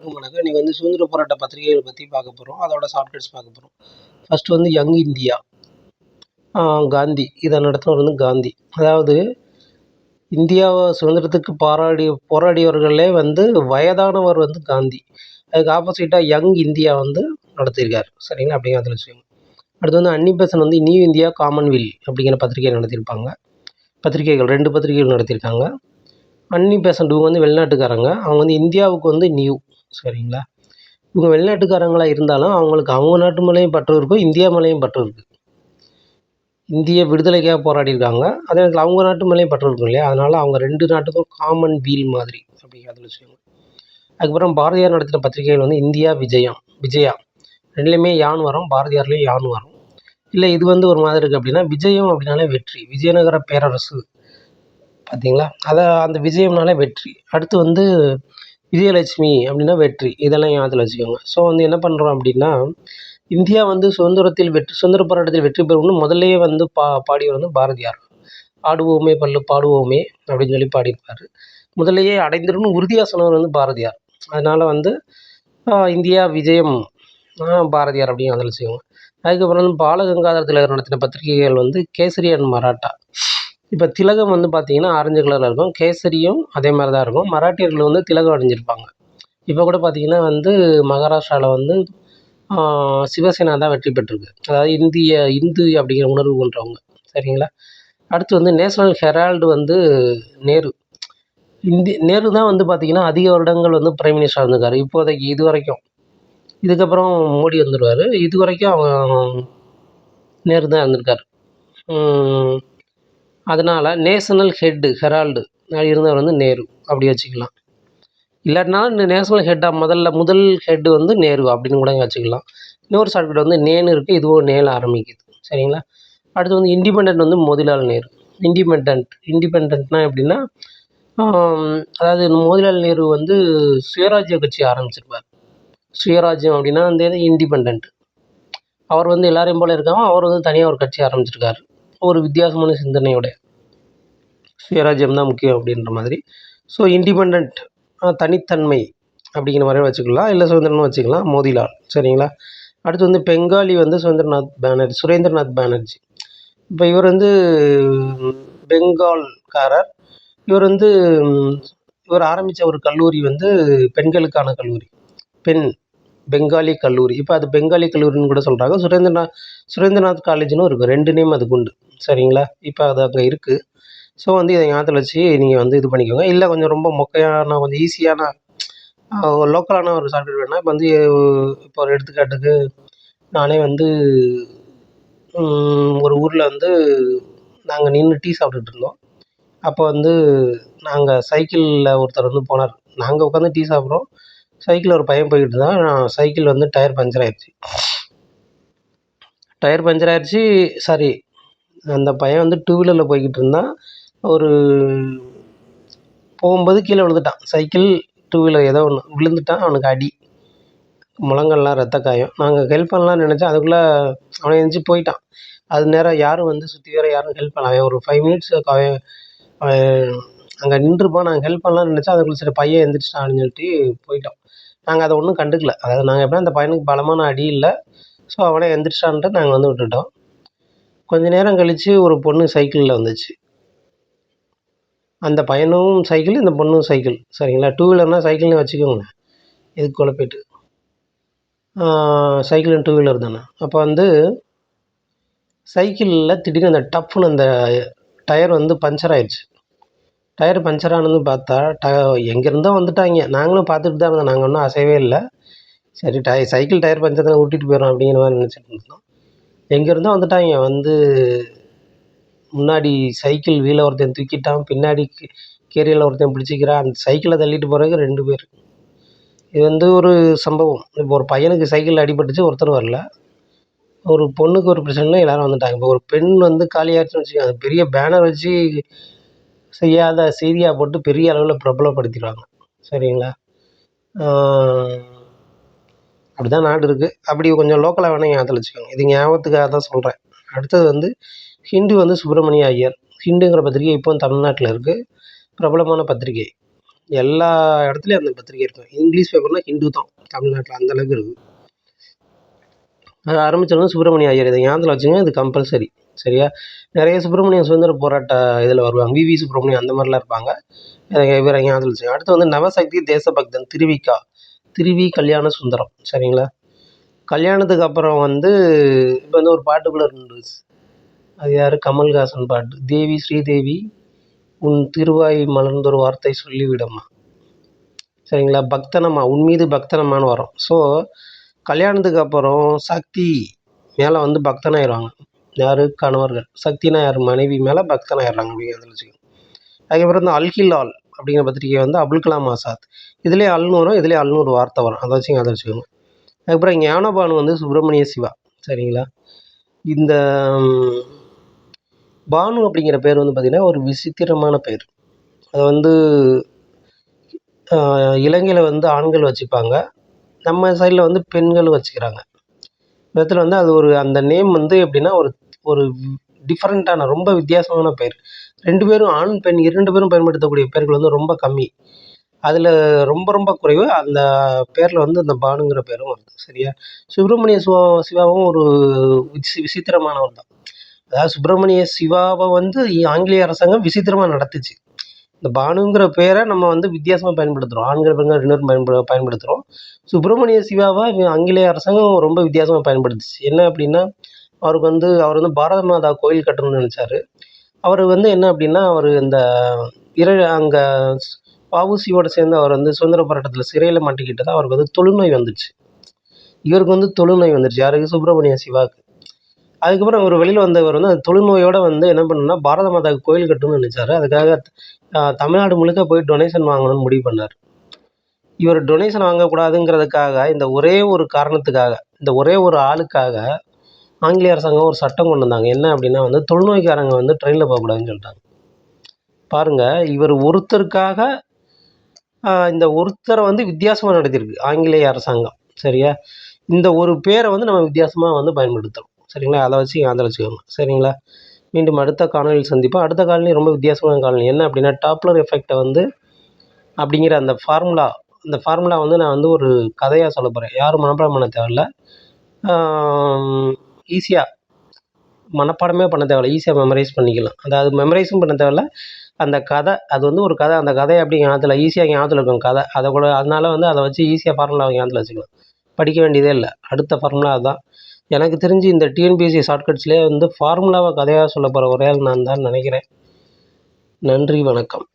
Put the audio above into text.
வணக்கம் இன்றைக்கி வந்து சுதந்திர போராட்ட பத்திரிகைகள் பற்றி பார்க்க போகிறோம் அதோட ஷார்ட்கட்ஸ் பார்க்க போகிறோம் ஃபஸ்ட்டு வந்து யங் இந்தியா காந்தி. இதை நடத்தினவர் வந்து காந்தி. அதாவது இந்தியாவை சுதந்திரத்துக்கு பாராடி போராடியவர்களே வந்து வயதானவர் வந்து காந்தி. அதுக்கு ஆப்போசிட்டாக யங் இந்தியா வந்து நடத்தியிருக்கார். சரிங்களா? அப்படிங்கிற விஷயம் அடுத்து வந்து அன்னிபெசன் வந்து நியூ இந்தியா காமன்வெல் அப்படிங்கிற பத்திரிகை நடத்தியிருப்பாங்க. பத்திரிகைகள் ரெண்டு பத்திரிகைகள் நடத்தியிருக்காங்க. அன்னி பெசன்ட் இவங்க வந்து வெளிநாட்டுக்காரங்க. அவங்க வந்து இந்தியாவுக்கு வந்து நியூ சரிங்களா? இவங்க வெளிநாட்டுக்காரங்களாக இருந்தாலும் அவங்களுக்கு அவங்க நாட்டு மேலேயும் பற்று இருக்கும் இந்தியா மேலேயும் பற்று இருக்குது இந்திய விடுதலைக்காக போராடியிருக்காங்க. அதே நேரத்தில் அவங்க நாட்டு மேலேயும் பற்று இருக்கும் இல்லையா? அதனால் அவங்க ரெண்டு நாட்டுக்கும் காமன் வீல் மாதிரி அப்படிங்கிறதுல விஷயம் அதுக்கப்புறம் பாரதியார் நடத்தின பத்திரிகைகள் வந்து இந்தியா விஜயம் விஜயா. ரெண்டுலேயுமே யான் வரும் பாரதியார்லேயும் யான் வரும். இல்லை இது வந்து ஒரு மாதிரி இருக்குது அப்படின்னா விஜயம் அப்படின்னாலே வெற்றி விஜயநகர பேரரசு. பார்த்தீங்களா அதை அந்த விஜயம்னாலே வெற்றி. அடுத்து வந்து விஜயலட்சுமி அப்படின்னா வெற்றி. இதெல்லாம் ஞாபகத்தில் வச்சுக்கோங்க. ஸோ வந்து என்ன பண்ணுறோம் அப்படின்னா இந்தியா வந்து சுதந்திரத்தில் வெற்றி சுதந்திர போராட்டத்தில் வெற்றி பெறும்னு முதல்லையே வந்து பா பாடியவர் வந்து பாரதியார். ஆடுவோமே பல்லு பாடுவோமே அப்படின்னு சொல்லி பாடியிருப்பார். முதல்லையே அடைந்திரும்னு உறுதியாக சொன்னவர் வந்து பாரதியார். அதனால் வந்து இந்தியா விஜயம் பாரதியார் அப்படின்னு அதில் வச்சுக்கோங்க. அதுக்கப்புறம் வந்து பாலகங்காதர திலகர் நடத்தின பத்திரிகைகள் வந்து கேசரி அண்ட் மராட்டா. இப்போ திலகம் வந்து பார்த்திங்கன்னா ஆரஞ்சு கலரில் இருக்கும். கேசரியும் அதே மாதிரி தான் இருக்கும். மராட்டியர்கள் வந்து திலகம் அணிஞ்சிருப்பாங்க. இப்போ கூட பார்த்தீங்கன்னா வந்து மகாராஷ்டிராவில் வந்து சிவசேனா தான் வெற்றி பெற்றிருக்கு. அதாவது இந்திய இந்து அப்படிங்கிற உணர்வு கொண்டவங்க. சரிங்களா? அடுத்து வந்து நேஷ்னல் ஹெரால்டு வந்து நேரு. இந்தி நேரு தான் வந்து பார்த்திங்கன்னா அதிக வருடங்கள் வந்து பிரைம் மினிஸ்டராக இருந்திருக்காரு. இப்போதைக்கு இது வரைக்கும். இதுக்கப்புறம் மோடி வந்துடுவார் இது வரைக்கும் அவங்க நேரு தான் இருந்திருக்காரு. அதனால் நேஷனல் ஹெட்டு ஹெரால்டு. இருந்தவர் வந்து நேரு. அப்படி வச்சுக்கலாம். இல்லாட்டினாலும் இந்த நேஷனல் ஹெட்டாக முதல்ல முதல் ஹெட்டு வந்து நேரு அப்படின்னு கூட வச்சுக்கலாம். இன்னொரு ஷார்ட்கட் வந்து நேன்னு இருக்குது இதுவும் நேல ஆரம்பிக்குது. சரிங்களா? அடுத்து வந்து இண்டிபெண்ட் வந்து மோதிலால் நேரு. இண்டிபெண்ட் இண்டிபெண்ட்னா எப்படின்னா அதாவது மோதிலால் நேரு வந்து சுயராஜ்ய கட்சி ஆரம்பிச்சிருப்பார். சுயராஜ்யம் அப்படின்னா வந்து இண்டிபெண்ட் அவர் வந்து எல்லாரையும் போல இருக்காமல் அவர் வந்து தனியாக ஒரு கட்சி ஆரம்பிச்சிருக்காரு. ஒரு வித்தியாசமான சிந்தனையோட சுயராஜ்யம் தான் முக்கியம் அப்படின்ற மாதிரி. ஸோ இண்டிபெண்ட் தனித்தன்மை அப்படிங்கிற மாதிரி வச்சுக்கலாம். இல்லை சுதந்திரம்னு வச்சுக்கலாம் மோதிலால். சரிங்களா? அடுத்து வந்து பெங்காலி வந்து சுரேந்திரநாத் பேனர்ஜி சுரேந்திரநாத் பேனர்ஜி. இப்போ இவர் வந்து பெங்கால்காரர். இவர் வந்து இவர் ஆரம்பித்த ஒரு கல்லூரி வந்து பெண்களுக்கான கல்லூரி. பெண் பெங்காலி கல்லூரி. இப்போ அது பெங்காலி கல்லூரின்னு கூட சொல்கிறாங்க சுரேந்திரநாத் சுரேந்திரநாத் காலேஜ்னு இருக்குது ரெண்டு நேம் அதுக்கு உண்டு. சரிங்களா? இப்போ அது அங்கே இருக்குது ஸோ வந்து இதை ஞாபகத்தில் வச்சு நீங்கள் வந்து இது பண்ணிக்கோங்க. இல்லை கொஞ்சம் ரொம்ப மொக்கையான கொஞ்சம் ஈஸியான லோக்கலான ஒரு ஷார்ட்கட் வேணும்னா இப்போ வந்து இப்போ ஒரு எடுத்துக்காட்டுக்கு நானே வந்து ஒரு ஊரில் வந்து நாங்கள் நின்று டீ சாப்பிட்டுட்டு இருந்தோம். அப்போ வந்து நாங்கள் சைக்கிளில் ஒருத்தர் வந்து போனார். நாங்கள் உட்காந்து டீ சாப்பிட்றோம். சைக்கிளில் ஒரு பையன் போய்கிட்டு இருந்தான். சைக்கிள் வந்து டயர் பஞ்சர் ஆயிடுச்சு டயர் பஞ்சர் ஆயிடுச்சு சாரி அந்த பையன் வந்து டூ வீலரில் போய்கிட்டு இருந்தான். ஒரு போகும்போது கீழே விழுந்துட்டான். சைக்கிள் டூ வீலர் ஏதோ ஒன்று விழுந்துட்டான். அவனுக்கு அடி. முழங்கால்லாம் ரத்த காயம் நாங்கள் ஹெல்ப் பண்ணலான்னு நினச்சோம் அதுக்குள்ளே அவன் எழுந்திரிச்சி போயிட்டான். அது நேரம் யாரும் வந்து சுற்றி வர யாரும் ஹெல்ப் பண்ணல. அவன் ஒரு ஃபைவ் மினிட்ஸ் அவன் அங்கே நின்றுருப்பான் நாங்கள் ஹெல்ப் பண்ணலான்னு நினச்சா அதுக்குள்ளே சரி பையன் எழுந்திரிச்சிட்டான் அப்படின்னு சொல்லிட்டு போயிட்டோம் நாங்கள் அதை ஒன்றும் கண்டுக்கல. அதாவது நாங்கள் எப்படின்னா அந்த பையனுக்கு பலமான அடி இல்லை. ஸோ அவனே எழுந்திரிச்சிட்டான்ட்டு நாங்கள் வந்து விட்டுட்டோம். கொஞ்ச நேரம் கழித்து ஒரு பொண்ணு சைக்கிளில் வந்துச்சு. அந்த பையனும் சைக்கிள் இந்த பொண்ணும் சைக்கிள். சரிங்களா? டூ வீலர்னால் சைக்கிள்னு வச்சுக்கோங்க எதுக்கு குழப்பிட்டு சைக்கிள் டூ வீலர் தானே. அப்போ வந்து சைக்கிளில் திடீர்னு அந்த டப்புன்னு அந்த டயர் வந்து பஞ்சர் ஆயிடுச்சு. டயர் பஞ்சர் ஆனதுன்னு பார்த்தா ட எங்கேருந்தோ வந்துட்டாங்க. நாங்களும் பார்த்துட்டு தான் இருந்தோம். நாங்கள் ஒன்றும் அசையவே இல்லை. சரி டய சைக்கிள் டயர் பஞ்சர் தான் விட்டுட்டு போயிடும் அப்படிங்கிற மாதிரி நினச்சிட்டு இருந்தோம். எங்கேருந்தோ வந்துட்டாங்க. வந்து முன்னாடி சைக்கிள் வீலை ஒருத்தன் தூக்கிட்டான் பின்னாடி கேரியரில் ஒருத்தன் பிடிச்சிக்கிறான் அந்த சைக்கிளை தள்ளிட்டு போகிறதுக்கு ரெண்டு பேர். இது வந்து ஒரு சம்பவம். இப்போ ஒரு பையனுக்கு சைக்கிளில் அடிபட்டுச்சு ஒருத்தர் வரல. ஒரு பொண்ணுக்கு ஒரு பிரச்சனைனா எல்லோரும் வந்துட்டாங்க. இப்போ ஒரு பெண் வந்து காலியாகிடுச்சுன்னு வச்சுக்கோங்க பெரிய பேனர் வச்சு செய்யாத செய்தியாக போட்டு பெரிய அளவில் பிரபலப்படுத்திடுவாங்க. சரிங்களா? அப்படி தான் நாடு இருக்குது அப்படி கொஞ்சம் லோக்கலாக வேணால் ஞாபகத்தில் வச்சுக்கோங்க. இது ஞாபகத்துக்காக தான் சொல்கிறேன் அடுத்தது வந்து ஹிண்டு வந்து சுப்பிரமணிய ஐயர். ஹிண்டுங்கிற பத்திரிகை இப்போவும் தமிழ்நாட்டில் இருக்குது பிரபலமான பத்திரிகை. எல்லா இடத்துலையும் அந்த பத்திரிக்கை இருக்கும். இங்கிலீஷ் பேப்பர்னால் ஹிந்து தான். தமிழ்நாட்டில் அந்தளவுக்கு இருக்குது அது ஆரம்பித்தவங்க சுப்பிரமணிய ஐயர். இதை ஞாபகத்தில் வச்சுங்க இது கம்பல்சரி சரியா? நிறைய சுப்பிரமணிய சுதந்திர போராட்ட இதில் வருவாங்க. விவி சுப்பிரமணியம் அந்த மாதிரிலாம் இருப்பாங்க. இவரை ஞாபகத்தில் வச்சுங்க. அடுத்து வந்து நவசக்தி தேசபக்தன் திருவிக்கா. திருவி கல்யாண சுந்தரம். சரிங்களா? கல்யாணத்துக்கு அப்புறம் வந்து இப்போ வந்து ஒரு பாட்டுக்குள்ளே இருந்துச்சு. அது யார்? கமல்ஹாசன் பாட்டு. தேவி ஸ்ரீதேவி உன் திருவாய் மலர்ந்தொரு வார்த்தை சொல்லிவிடம்மா. சரிங்களா? பக்தனம்மா உன் மீது பக்தனம்மான்னு வரும். ஸோ கல்யாணத்துக்கு அப்புறம் சக்தி மேலே வந்து பக்தனாயிடுவாங்க யார்? கணவர்கள். சக்தினா யார்? மனைவி மேலே பக்தனாயிடுறாங்க அப்படிங்கிறத வச்சுக்கோங்க. அதுக்கப்புறம் இந்த அல்கிலால் அப்படிங்கிற பத்திரிகை வந்து அபுல் கலாம் ஆசாத். இதுலேயே அல்னு வரும் இதுலேயே அல்னு வார்த்தை வரும். அதை வச்சுங்க அதை வச்சுக்கோங்க. அதுக்கப்புறம் ஞானபானு வந்து சுப்பிரமணிய சிவா. சரிங்களா? இந்த பானு அப்படிங்கிற பேர் வந்து பார்த்திங்கன்னா ஒரு விசித்திரமான பேர். அது வந்து இலங்கையில் வந்து ஆண்கள் வச்சுப்பாங்க. நம்ம சைடில் வந்து பெண்களும் வச்சுக்கிறாங்க. விதத்தில் வந்து அது ஒரு அந்த நேம் வந்து எப்படின்னா ஒரு ஒரு டிஃப்ரெண்ட்டான ரொம்ப வித்தியாசமான பெயர் ரெண்டு பேரும் ஆண் பெண் இரண்டு பேரும் பயன்படுத்தக்கூடிய பெயர்கள் வந்து ரொம்ப கம்மி. அதில் ரொம்ப ரொம்ப குறைவு அந்த பேரில் வந்து அந்த பானுங்கிற பேரும் வருது. சரியா? சுப்பிரமணிய சிவா சிவாவும் ஒரு விசி விசித்திரமானவர் தான். அதாவது சுப்பிரமணிய சிவாவை வந்து ஆங்கிலேய அரசாங்கம் விசித்திரமாக நடத்துச்சு. இந்த பானுங்கிற பேரை நம்ம வந்து வித்தியாசமாக பயன்படுத்துகிறோம் ஆண்கள் பெண்கள் ரெண்டு பேரும் பயன்படு பயன்படுத்துகிறோம் சுப்பிரமணிய சிவாவை ஆங்கிலேய அரசாங்கம் ரொம்ப வித்தியாசமாக பயன்படுத்துச்சு. என்ன அப்படின்னா அவருக்கு வந்து அவர் வந்து பாரத மாதா கோயில் கட்டணும்னு நினச்சாரு. அவர் வந்து என்ன அப்படின்னா அவர் இந்த இர அங்கே வஉசியோட சேர்ந்து அவர் வந்து சுதந்திர போராட்டத்தில் சிறையில் மாட்டிக்கிட்டதா அவருக்கு வந்து தொழுநோய் வந்துடுச்சு இவருக்கு வந்து தொழுநோய் வந்துடுச்சு யாருக்கு? சுப்பிரமணிய சிவாவுக்கு அதுக்கப்புறம் இவர் வெளியில் வந்தவர் வந்து அந்த தொழுநோயோட வந்து என்ன பண்ணணும்னா பாரத மாதாவுக்கு கோயில் கட்டணும்னு நினச்சாரு. அதுக்காக தமிழ்நாடு முழுக்க போய் டொனேஷன் வாங்கணும்னு முடிவு பண்ணார். இவர் டொனேஷன் வாங்கக்கூடாதுங்கிறதுக்காக இந்த ஒரே ஒரு காரணத்துக்காக இந்த ஒரே ஒரு ஆளுக்காக ஆங்கிலேய அரசாங்கம் ஒரு சட்டம் கொண்டு வந்தாங்க. என்ன அப்படின்னா வந்து தொழுநோய்க்காரங்க வந்து ட்ரெயினில் போகக்கூடாதுன்னு சொல்லிட்டாங்க. பாருங்க இவர் ஒருத்தருக்காக இந்த ஒருத்தரை வந்து வித்தியாசமாக நடத்தியிருக்கு ஆங்கிலேய அரசாங்கம். சரியா? இந்த ஒரு பேரை வந்து நம்ம வித்தியாசமாக வந்து பயன்படுத்துகிறோம் சரிங்களா? அதை வச்சு ஞாபகம் வச்சுக்கோங்க. சரிங்களா? மீண்டும் அடுத்த காணொலியில் சந்திப்போம். அடுத்த காலனி ரொம்ப வித்தியாசமான காலனி என்ன அப்படின்னா டாப்லர் எஃபெக்டை வந்து அப்படிங்கிற அந்த ஃபார்முலா அந்த ஃபார்முலா வந்து நான் வந்து ஒரு கதையாக சொல்ல போகிறேன் யாரும் மனப்பாடம் பண்ண தேவையில்ல. ஈஸியாக மனப்பாடமே பண்ண தேவையில்ல. ஈஸியாக மெமரைஸ் பண்ணிக்கலாம். அதாவது மெமரைஸும் பண்ண தேவையில்ல. அந்த கதை அது வந்து ஒரு கதை. அந்த கதை அப்படி ஞாபகத்தில் ஈஸியாக ஞாபகத்தில் இருக்கும் கதை. அதை கூட அதனால் வந்து அதை வச்சு ஈஸியாக ஃபார்முலாவை ஞாபகத்தில் வச்சுக்கலாம். படிக்க வேண்டியதே இல்லை. அடுத்த ஃபார்முலா அதுதான் எனக்கு தெரிஞ்சு இந்த டிஎன்பிஎஸ்சி ஷார்ட்கட்ஸ்லேயே வந்து ஃபார்முலாவை கதையாக சொல்ல போகிற ஒரே ஆள் நான் தான் நினைக்கிறேன். நன்றி வணக்கம்.